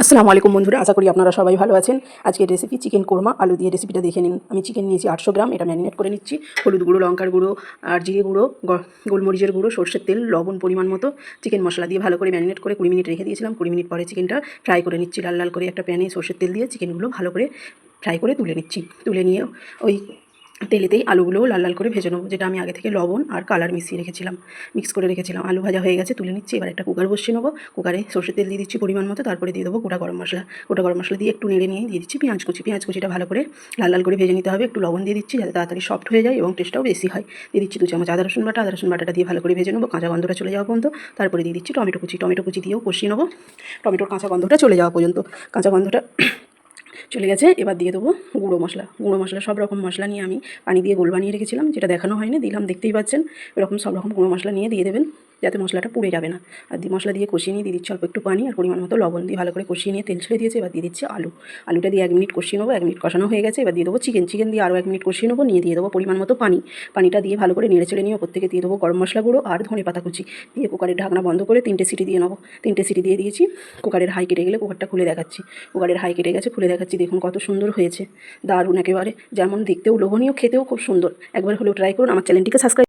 আসসালামু আলাইকুম বন্ধুরা, আশা করি আপনারা সবাই ভালো আছেন। আজকের রেসিপি চিকেন কোরমা আলু দিয়ে রেসিপিটা দেখে নিন। আমি চিকেন নিয়েছি আটশো গ্রাম, এটা ম্যারিনেট করে নিচ্ছি। হলুদ গুঁড়ো, লঙ্কার গুঁড়ো, আর জিরে গুঁড়ো গোলমরিচের গুঁড়ো, সর্ষের তেল, লবণ পরিমাণ মতো। চিকেন মশলা দিয়ে ভালো করে ম্যারিনেট করে কুড়ি মিনিট রেখে দিয়েছিলাম। কুড়ি মিনিট পরে চিকেনটা ফ্রাই করে নিচ্ছি, লাল লাল করে একটা প্যানে সর্ষের তেল দিয়ে। চিকেনগুলো ভালো করে ফ্রাই করে তুলে নিচ্ছি। তুলে নিয়ে ওই তেলেতেই আলুগুলোও লাল লাল করে ভেজে নেব, যেটা আমি আগে থেকে লবণ আর কালার মিশিয়ে রেখেছিলাম মিক্স করে রেখেছিলাম। আলু ভাজা হয়ে গেছে, তুলে নিচ্ছি, এবার একটা কুকার বসিয়ে নেব। কুকারে সর্ষের তেল দিয়ে দিচ্ছি পরিমাণ মতো, তারপরে দিয়ে দেবো গোটা গরম মশলা। গোটা গরম মশলা দিয়ে একটু নেড়ে নিয়ে দিয়ে দিচ্ছি পেঁয়াজ কুচি। পেঁয়াজ কুচিটা ভালো করে লাল লাল করে ভেজে নিতে হবে, একটু লবণ দিয়ে দিচ্ছি যাতে তাড়াতাড়ি সফট হয়ে যায় এবং টেস্টটাও বেশি হয়। দিয়ে দিচ্ছি দু চামচ আদা রসুন বাটা, আদা রসুন বাটাটা দিয়ে ভালো করে ভেজে নেব, কাঁচা গন্ধটা চলে যাওয়া পর্যন্ত। তারপরে দিয়ে দিচ্ছি টমেটো কুচি। টমেটো কুচি দিয়েও কষিয়ে নেব, টমেটোর কাঁচা গন্ধটা চলে যাওয়া পর্যন্ত। কাঁচা গন্ধটা চলে গেছে। এবার দিয়ে দেবো গুঁড়ো মশলা। গুঁড়ো মশলা, সব রকম মশলা নিয়ে আমি পানি দিয়ে গোল বানিয়ে রেখেছিলাম, যেটা দেখানো হয়নি, দিলাম, দেখতেই পাচ্ছেন। এরকম সব রকম গুঁড়ো মশলা নিয়ে দিয়ে দেবেন। যাতে মশলাটা পুড়ে যাবে না। আর দিয়ে মশলা দিয়ে কষিয়ে নিয়ে দিয়ে দিচ্ছি অল্প একটু পানি আর পরিমাণ মতো লবণ দিয়ে ভালো করে কষিয়ে নিয়ে তেল ছেড়ে দিয়েছে, এবার দিয়ে দিচ্ছি আলু। আলুটা দিয়ে এক মিনিট কষিয়ে নেব, এক মিনিট কষানো হয়ে গেছে, এবার দিয়ে দেবো চিকেন চিকেন দিয়ে আরও এক মিনিট কষিয়ে নেব, নিয়ে দিয়ে দেবো পরিমাণ মতো পানি। পানিটা দিয়ে ভালো করে নেড়ে ছেড়ে নিয়ে ওপর থেকে দিয়ে দেবো গরম মশলা গুঁড়ো আর ধনে পাতা কুচি। দিয়ে কুকারের ঢাকনা বন্ধ করে তিনটে সিটি দিয়ে নেব। তিনটে সিটি দিয়ে দিয়েছি, কুকারের হাই কেটে গেলে কুকারটা খুলে দেখাচ্ছি। কুকারের হাই কেটে গেছে, খুলে দেখাচ্ছি, দেখুন কত সুন্দর হয়েছে। দারুণ একেবারে, যেমন দেখতেও লোভনীয়, খেতেও খুব সুন্দর। একবার হলেও ট্রাই করুন, আমার চ্যানেলটিকে সাবস্ক্রাইব